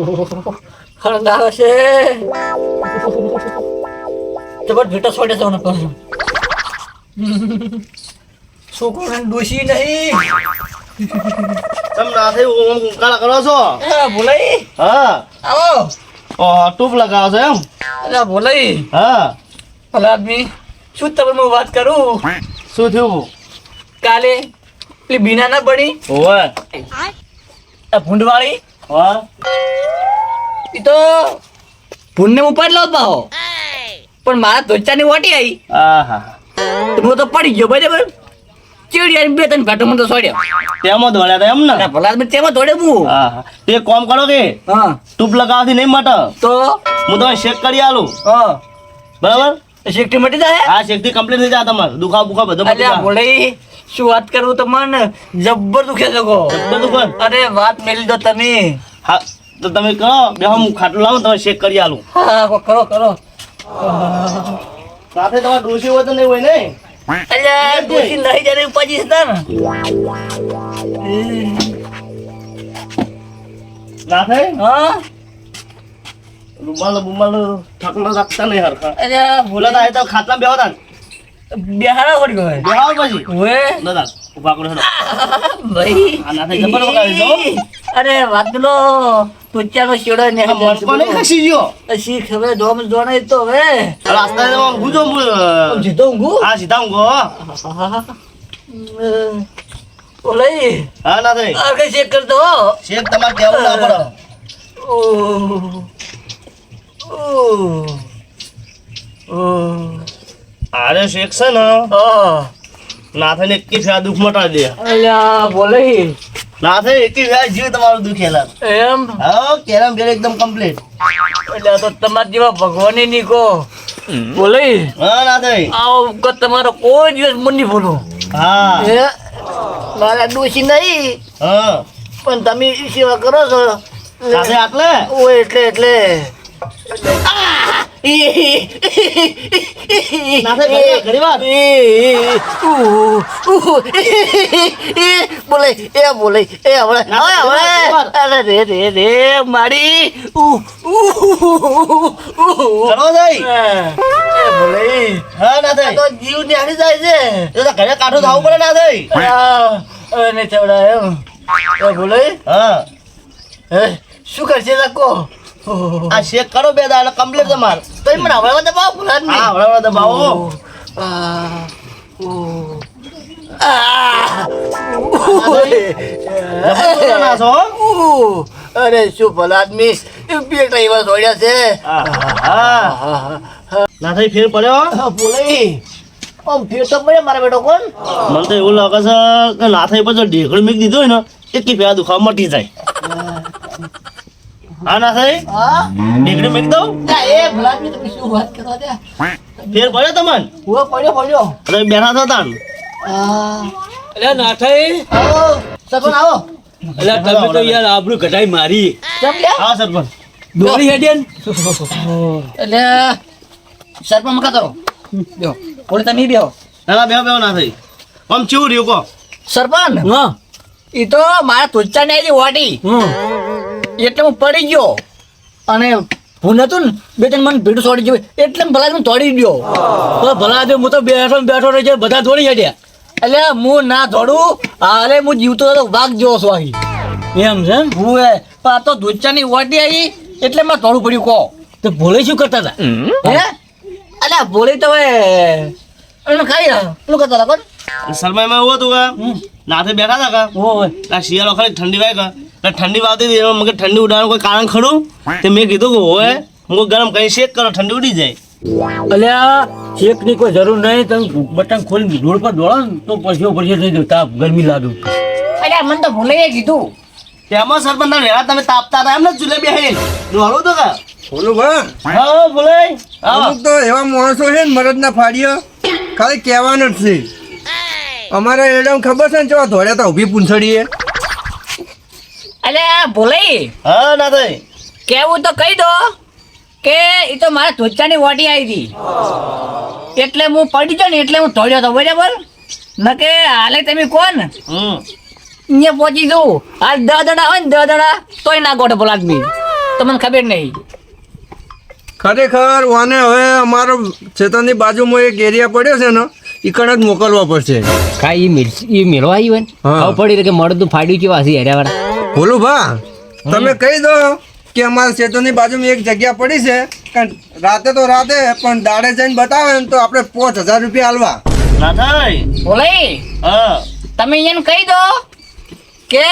ખરંદાવે છે. જબર ભેટા છોડે છે મને કહું છોકરોને દોષી નહીં. તમ ના થઈ ઓમ કાળા કરો છો? એ ભૂલાઈ. હા. આવો. ઓ ટૂપ લગાવો છો એમ? અરે ભૂલાઈ. હા. ભલા આદમી શું તમે હું વાત કરું? શું થયું? કાલે પેલી બીના ના બની. ઓવે. આ ભૂંડવાળી. હા? એ તો ભૂંડને ઉપાડ લો પાહો. પણ મારા ધોચાની વાટી આવી. આહા. તો હું તો પડી ગયો બરાબર? ચીડિયા બે ત્રણ ઘાટો મને તો સોડ્યો. તેમાં દોડ્યા હતા એમ ને ભલા આદમી તેમાં દોડે હું આહા. તે કોમ કરો કે હા. ટૂપ લગાવવાથી નહીં મટે. તો? હું તમને શેક કરી આલું. હા. બરાબર? શેકટી મટી જાય? આ શેકટી કમ્પ્લીટ થઈ જાય તમારે. દુખાવ બુખાવ બધો મટી જાય. શું વાત કરું તમને મને? જબ્બર દુખે છે કો. અરે વાત મેલી દો તમે. હા તો તમે કરો. બે હું ખાટલું લાવું તમે શેક કરી આલું. હા કો- કરો કરો. સાથે તમારે ડોસી હોય તો નહીં હોય અલ્યા નહીં ના થાય હા? રૂમાલ બુમાલ ઠકના રાખતા નહીં હરખા. અરે ભૂલા થાય તો ખાટલા બેહો તા બિહારા પડી ગયો બેહાવ પછી? ઓએ. દાદા ઊભા કરો હેડો. ભાઈ. આના થઈ થાય જબર બગાડી દો. અરે વાત લો. તુચ્ચાનો શેડો ને આ મણકો નહીં ખસી ગયો? શીખ હવે ડોમ જોણે તો હવે. રાસ્તા માં ગુજો જીતો ઊંઘું હા સીધા ઊંઘો? ઓલે હા. ના થાય આ કઈ ચેક કર દો ચેક તમારે કેવું ના પડો. ઓ ઓ ઓહ આરે શેખ છે ને? નાથે એકી ફેરા દુઃખ મટાડી દે. અલ્યા બોલે ના થાય એકી ફેરા જીવ તમારું દુખેલા એમ? હા કેરમ ઘેર એકદમ કમ્પ્લીટ એટલે તો તમારા જેવા ભગવાનની નીકો. બોલે હા. ના થાય. આવો તમારો કોઈ દિવસ મન નહીં ભૂલું. હા. હે? મારા ડોશી નહીં. હા. પણ તમે સેવા કરો છો. સાથે આટલે? ઓ એટલે એટલે. બોલે એ બોલે એ હવે અરે રે રે રે મારી બોલે. હા ના થાય. તો જીવ ન્યારી જાય છે. તો ઘરે કાઠું થવું પડે ના થાય. ચવડાય એમ. બોલે. હા. શું કરશે લકો આ શેક કરો બે દાડા કમ્પ્લીટ તમાર. તો મને હવે દબાવ ભૂલાત હા નહીં દબાવો. ના છો ઉ. અરે શું ભલા આદમી. બે ડ્રાઈવર જોડ્યા છે. હા હા ના થઈ ફેર પડ્યો હા, બોલે આમ ફેર તો પડ્યો મારા બેટો કોણ? મને તો એવું લાગે છે કે ના થઈ પછી ઢેકડું મેક દીધું હોય ને એટલી ફેરા દુખાવા મટી જાય. હા ના થઈ? હા. ઢેકડું મેક દઉં ના, એ ભલા આદમી તમે શું વાત કરો દે. ફેર પડ્યો તમને? હું પડ્યો પડ્યો. અરે બેઠા તો તાન અરે અલ્યા ના થાય આવો સરપંચ આવો. અલ્યા તમે તો યાર આબરૂ ઘટાઈ મારી. કેમ લ્યા હા સરપંચ. દોરી હેડેન ને? એટલે સરપંચ મકા કરો. બેહો. બોલે તમે બેહો. ના ના બેહો બેહો ના થઈ. આમ ચેવું રહ્યું કહો. સરપંચ? હા. એ તો મારા તુચ્ચાને આવી ઓડી હમ. એટલે હું પડી ગયો. અને હું નતું ને બે ત્રણ મને ભીડું છોડી ગયું. એટલે ભલા હું તોડી ગયો. તો ભલા દે હું તો બેઠો બેઠો રહી છે બધા દોડી હેડ્યા એટલે હું ના દોડું હાલે હું જીવતો હતો વાઘ જેવો છું અહીં એમ છે હું એ આ તો તુચ્ચાની વાટી આવી એટલે મારે તોડું પડ્યું કહો. તો ભોલે શું કરતા હતા? હે? અલ્યા ભોલે તો હવે ખાઈ શું કરતા હતા કોણ? સરમાઈમાં એવું હતું કે ના બેઠા હતા કા? આ શિયાળો ખાલી ઠંડી વાય કે? ઠંડી વાવતી હતી એમાં મગે ઠંડી ઉડાવવાનું કોઈ કારણ ખરું? તે મેં કીધું કે હોય હું ગરમ કરી શેક કરો ઠંડી ઉડી જાય. અલ્યા શેકની કોઈ જરૂર નહીં તમે બટન ખોલી રોડ પર દોડો ને તો પછી પછી થઈ જાય તાપ ગરમી લાગે. અલ્યા મને તો ભૂલાઈ કીધું. તેમાં સરપંચ ના વેળા તમે તાપતા હતા એમ ને ચૂલે બેહી દોડો તો કા. બોલો બા હા બોલાય હા. અમુક તો એવા માણસો છે ને મરદના ફાડીઓ ખાલી કહેવાનું જ છે. અમારે એડમ ખબર છે ને જો ધોળ્યા તો ઊભી પૂંછડીએ. અલ્યા ભોલાઈ. હા ના થઈ કેવું તો કહી દો કે એ તો મારા ધોચાની વાટી આવી હતી. એટલે હું પડી ગયો ને એટલે હું ધોડ્યો હતો બરાબર? ન કે હાલે તમે કોણ? હમ. અહીંયા પહોંચી જવું હાલ દહ દડા હોય ને દહ દડા તોય ના ગોઠે બોલા આદમી. તમને ખબર નહીં. ખરેખર વાને હવે અમારો ચેતનની બાજુમાં એક એરિયા પડ્યો છે ને એ કણ જ મોકલવા પડશે. કાંઈ એ મિલ મેળવા આવી હોય ને? હા. ખબર પડી કે મળતું ફાડ્યું કેવા હશે વાળા બોલું ભા તમે કહી દો કે અમારા ચેતનની બાજુમાં એક જગ્યા પડી છે કારણ રાતે તો રાતે પણ દાડે જઈને બતાવે ને તો આપણે પાંચ હજાર રૂપિયા હાલવા ના બોલે હા. તમે એને કહી દો કે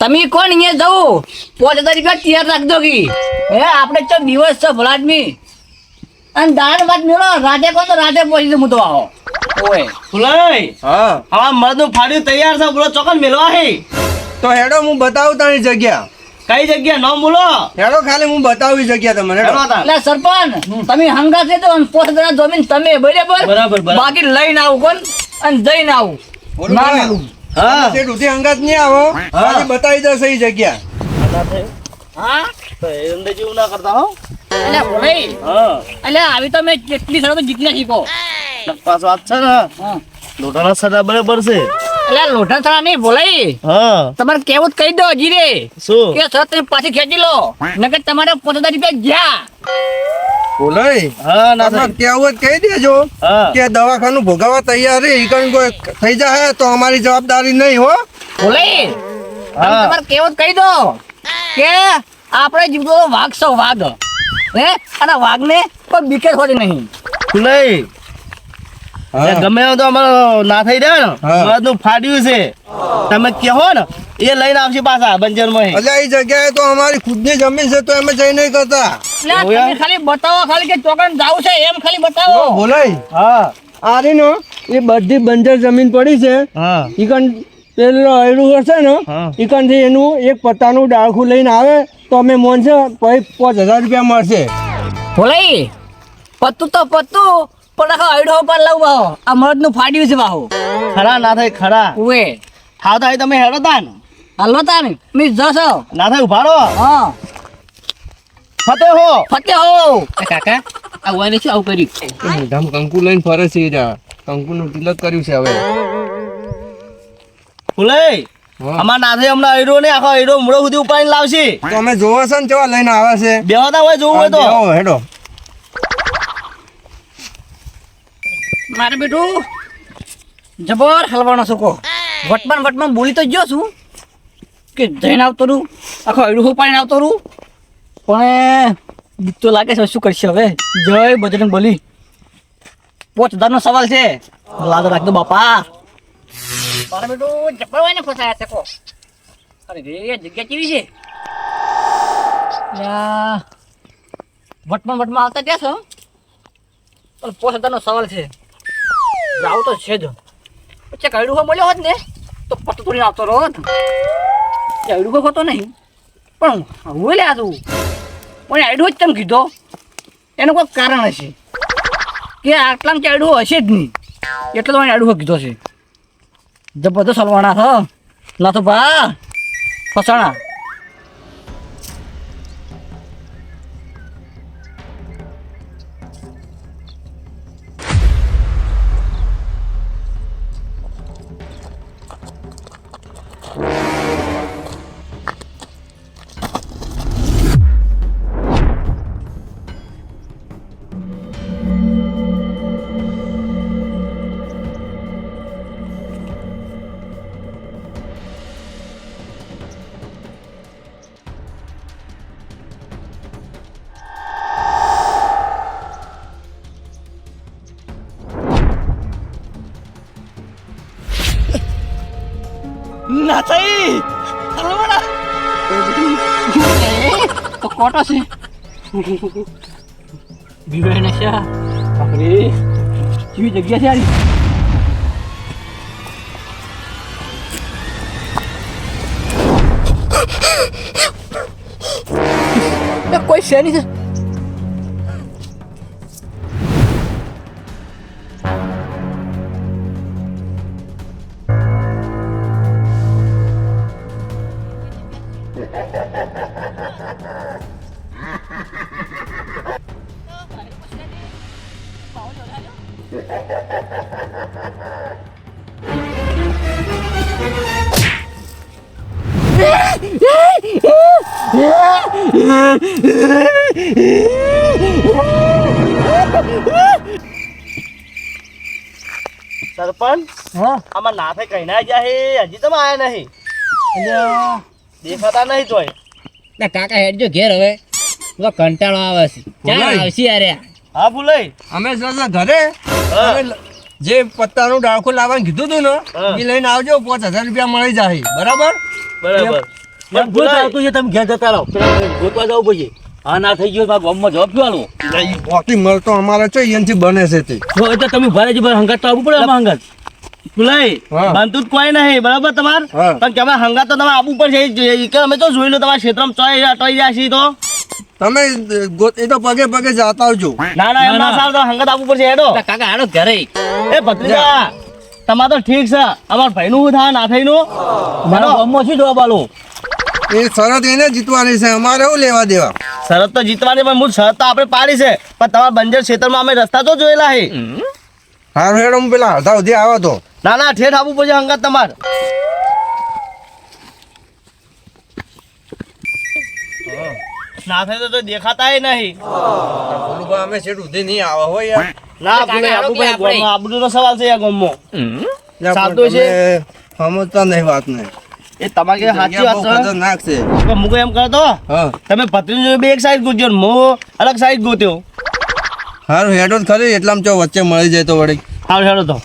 તમે કોણ અહીંયા જવું? પાંચ હજાર રૂપિયા તૈયાર રાખજો કી. હે આપણે ચો દિવસ છે ભલા આદમી અને દાળ ભાત મેળો રાતે કોણ તો રાતે પહોંચી જવું તો આવો. ઓય. ફુલાઈ હા. હા મળદું ફાડ્યું તૈયાર છે બોલો ચોકન મેળવા હે? તો હેડો હું બતાવું તારી જગ્યા. કઈ જગ્યા? નામ બોલો. હેડો ખાલી હું બતાવી જગ્યા તમને. એટલે સરપંચ તમે હંગા છે તો પાંચ હજાર જમીન તમે બરાબર? બરાબર. બાકી લઈને આવું કોણ? અને જઈને આવું. બોલું ના હા. તે ડૂધી અંગાત નહીં આવો. ખાલી બતાવી દો એ જગ્યા. હા? તો એ અંદર ના કરતા હો. એટલે ભોળાઈ હા. એટલે આવી તો મેં કેટલી સરસ જીતી શીખો પાછ વાત છે ને. લોટાના સદા બરાબર છે. એટલે લોઢણ થરા નહીં બોલાઈ તમારે કેવું જ કહી દો જીરે શું? કે સર તમે પાછી ખેંચી લો. નકર તમારે પાંચ રૂપિયા ગયા. હા ના કહી દેજો કે દવાખાનું ભોગવવા તૈયાર છે. ઈ કોઈ થઈ જાય તો અમારી જવાબદારી નહીં હો. ભોળાઈ તમારે કેવું કહી દો કે આપણે જીવો વાઘ છો વાઘ. હે? અને વાઘને કોઈ બીકે હોતી નહીં. ફુલાઈ એ ગમે તો અમારો ના થઈ જાય ને. મળદું ફાડ્યું છે. તમે કહો ને એ લઈને આવશે પાછા બંજરમાં એટલે એ જગ્યાએ તો અમારી ખુદની જમીન છે તો એમ જઈ નહીં કરતા? ખાલી બતાવો ખાલી કે ચોકન જાવ છે એમ ખાલી બતાવો. બોલાય. હા. આરી નો એ બધી બંજર જમીન પડી છે. ઈકન ઈ પેલો અયડું હશે ને હા. ઈ એનું એક પત્તાનું ડાળખું લઈને આવે તો અમે મોનશે પછી પાંચ હજાર રૂપિયા મળશે. ભોલાઈ પત્તું તો પત્તું પણ આખો આઈડો પર લાવ બાહો. આ મરદનું ફાડ્યું છે બાહો. ખરા ના થાય ખરા. ઉવે. હા તો તમે હેડો તા ને. હાલો તા ને મી જશો. ના થાય ઊભા હા. ફતે હો. ફતે હો. કાકા આ વાને શું આવું કર્યું? ધમ કંકુ લઈને ફરે છે જા. કંકુ નું તિલક કર્યું છે હવે. ફુલાઈ હા. અમાર નાથે હમણાં આયરો ને આખો આયરો મૂળો સુધી ઉપાડીને લાવશે. તો અમે જોવો છે ને કેવા લઈને આવે છે? બેવાતા હોય જોવું હોય તો. હેડો. મારે બેટું જબર હલવાનો છોકો વટમાં વટમાં બોલી તો ગયો છું. કે જઈને આવતો રહું આખો અડું પાડીને આવતો રહું. પણ બીક તો લાગે છે શું કરશે હવે? જય બજરંગ બોલી. પોચ હજારનો સવાલ છે. લાગે રાખજો બાપા. મારે બેટું જબર હોય ને ફસાયા છે અરે રે જગ્યા કેવી છે? વટમાં વટમાં આવતા ત્યાં છો? પણ પોચ હજારનો સવાલ છે. જાવ તો છે જ. પછી કઈડું મળ્યો હોત ને, તો પટ્ટો તોડીને આવતો રહો કઈડું હોતો નહીં. પણ હું લે તું પણ આઈડું જ તેમ કીધો. એનું કોઈ કારણ હશે? કે આટલામાં કે આઈડું હશે જ નહીં. એટલે તો આઈડું કીધો છે. જબરદસ્ત હલવાના થ. ના તો બા ફસાણા. થઈ. હલવાડા તો કોટો છે. બીવાય નશા બાપરે કેવી જગ્યા છે આની? કોઈ છે? સરપંચ હા? આમાં ના થાય કઈ ના ગયા હે હજી તમે આયા નહીં. દેખાતા નહીં તોય. ના કાકા હેડજો ઘેર હવે. તો કંટાળો આવે છે. ચાલ બોલાય. આવશે યાર હા ભૂલાઈ અમે ઘરે જે પત્તાનું ડાળખું લાવવાનું કીધું હતું ને એ લઈને આવજો પાંચ હજાર રૂપિયા મળી જાય. બરાબર? બરાબર. છે તમે ઘેર જતા રહો. ગોતવા જવું પડશે. હા ના થઈ ગયો ગામમાં જવાબ શું આલવો? બાકી મળતો અમારે છે એનાથી બને છે તે. એટલે તમે ભરે છે હંગાત તો આવવું પડે આમાં હંગાત. ભૂલાઈ બનતું જ કોઈ નહીં બરાબર તમાર? પણ કે અમે હંગા તો તમે આપવું પડશે એ કે અમે તો જોઈ લો તમારા ક્ષેત્રમાં ચોય અટવાઈ જાય છે તો. તમે એ તો પગે પગે જતા આવજો. ના ના એમ ના. તો હંગત પડશે હેડો. કાકા હાલો ઘરે. એ ભત્રીજા તમારે તો ઠીક છે. અમાર ભાઈનું શું થાય ના થઈનું મારો ગામમાં શું જવાબ આલો? એ શરત એને જીતવાની છે. અમારે એવું લેવા દેવા. શરત તો જીતવાની પણ મૂળ શરત તો આપણે પાડી છે. પણ તમારા બંજર ક્ષેત્રમાં અમે રસ્તા તો જોયેલા છે હારું હેડો હું પેલા હતા સુધી આવ્યો તો. ના ના ઠેઠ આપવું પડશે હંગત તમારે. ના થાય તો તો દેખાતાય નહીં. બા અમે શેઠ સુધી નહીં આવે હોય યાર. ના ભૂલે આબુનો સવાલ છે આ ગામમાં. સાદો છે. સમજતા નહીં વાત ને. એ તમારે સાચી વાત છે? પણ એમ કરતો હા. તમે ભત્રીજો બે એક સાઈડ ગોત્યો ને હું અલગ સાઈડ ગોત્યો. હારું હેડો ખરી એટલામાં ચો વચ્ચે મળી જાય તો વળી. હારું હેડો તો.